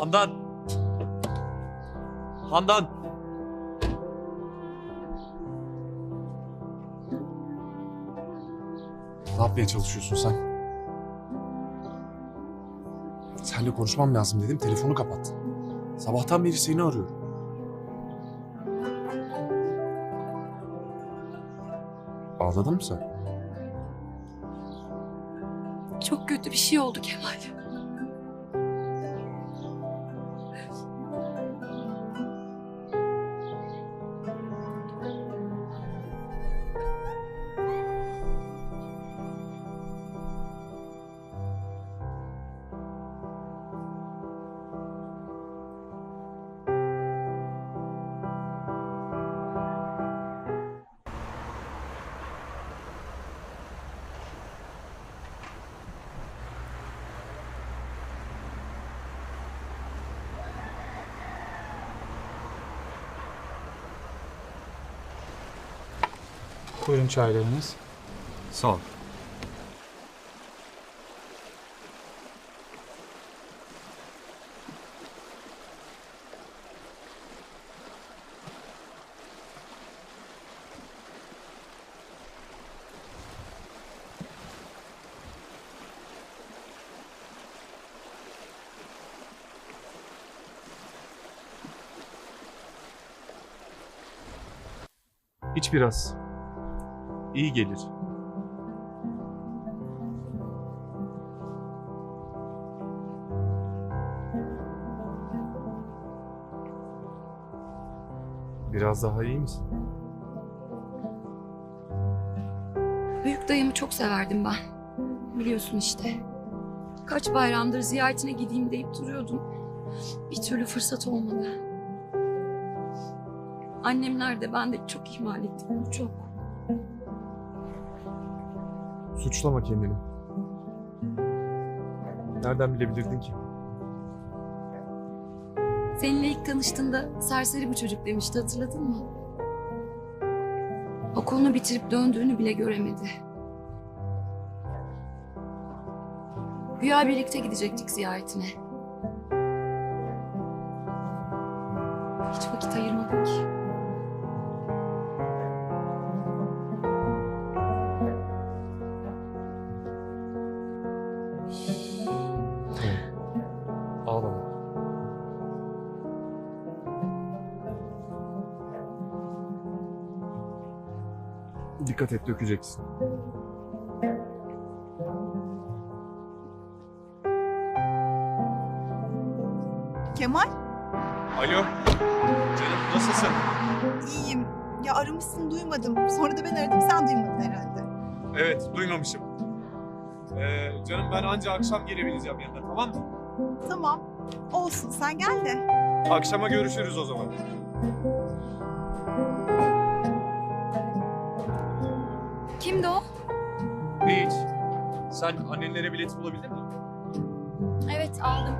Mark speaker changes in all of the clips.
Speaker 1: Handan. Handan.
Speaker 2: Ne yapmaya çalışıyorsun sen? Seninle konuşmam lazım dedim, telefonu kapat. Sabahtan beri seni arıyorum. Ağladın mı sen?
Speaker 3: Çok kötü bir şey oldu Kemal.
Speaker 4: Buyurun çaylarınız.
Speaker 1: Sağ ol. İç biraz. İyi gelir.
Speaker 2: Biraz daha iyi misin?
Speaker 3: Büyük dayımı çok severdim ben. Biliyorsun işte. Kaç bayramdır ziyaretine gideyim deyip duruyordum. Bir türlü fırsat olmadı. Annemler de ben de çok ihmal ettik bunu çok.
Speaker 2: Suçlama kendini. Nereden bilebilirdin ki?
Speaker 3: Seninle ilk tanıştığında serseri bu çocuk demişti hatırladın mı? Okulunu bitirip döndüğünü bile göremedi. Güya birlikte gidecektik ziyaretine.
Speaker 2: Dikkat et dökeceksin.
Speaker 5: Kemal,
Speaker 1: Alo. Canım nasılsın?
Speaker 5: iyiyim. Ya aramışsın duymadım. Sonra da ben aradım sen duymadın herhalde.
Speaker 1: Evet duymamışım. Ee, canım ben anca akşam gelebileceğim yanına tamam mı?
Speaker 5: Tamam. Olsun sen gel de.
Speaker 1: Akşama görüşürüz o zaman.
Speaker 3: Kimdi o?
Speaker 1: Hiç. Sen annenlere bilet bulabildin mi?
Speaker 3: Evet aldım.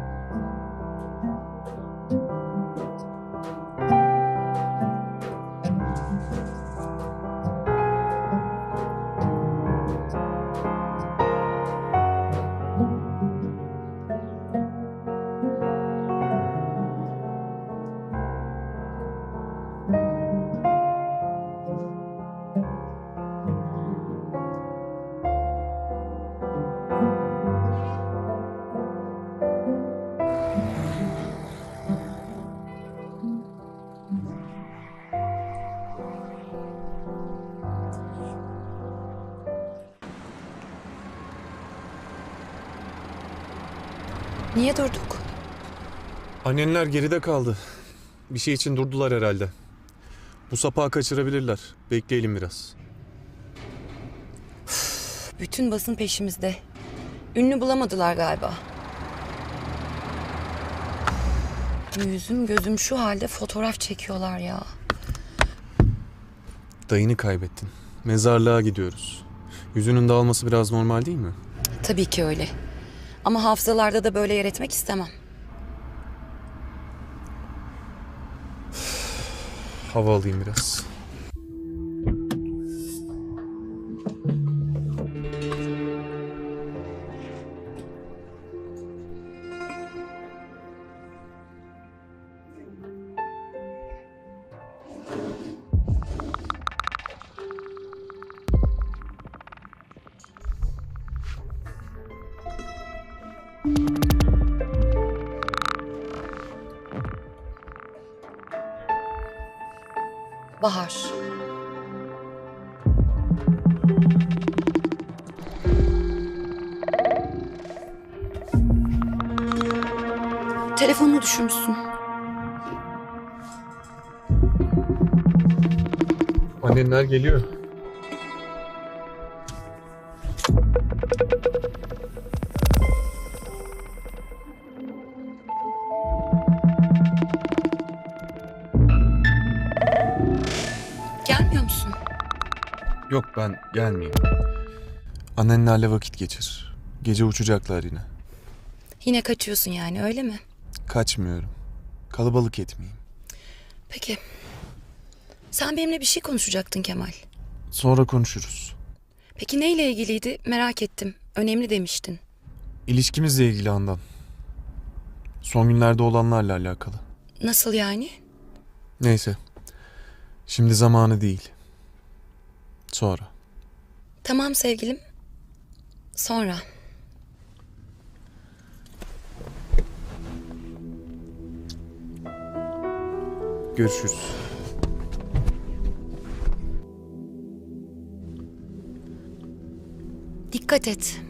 Speaker 3: Niye durduk?
Speaker 2: Annenler geride kaldı. Bir şey için durdular herhalde. Bu sapağı kaçırabilirler. Bekleyelim biraz.
Speaker 3: Bütün basın peşimizde. Ünlü bulamadılar galiba. Yüzüm gözüm şu halde fotoğraf çekiyorlar ya.
Speaker 2: Dayını kaybettin. Mezarlığa gidiyoruz. Yüzünün dağılması biraz normal değil mi?
Speaker 3: Tabii ki öyle. Ama hafızalarda da böyle yer etmek istemem.
Speaker 2: Hava alayım biraz.
Speaker 3: Bahar. Telefonunu düşürmüşsün.
Speaker 2: Annenler geliyor. Yok ben gelmeyeyim. Annenlerle vakit geçir. Gece uçacaklar yine.
Speaker 3: Yine kaçıyorsun yani öyle mi?
Speaker 2: Kaçmıyorum. Kalabalık etmeyeyim.
Speaker 3: Peki. Sen benimle bir şey konuşacaktın Kemal.
Speaker 2: Sonra konuşuruz.
Speaker 3: Peki neyle ilgiliydi merak ettim. Önemli demiştin.
Speaker 2: İlişkimizle ilgili Handan. Son günlerde olanlarla alakalı.
Speaker 3: Nasıl yani?
Speaker 2: Neyse. Şimdi zamanı değil. Sonra.
Speaker 3: Tamam sevgilim. Sonra.
Speaker 2: Görüşürüz.
Speaker 3: Dikkat et.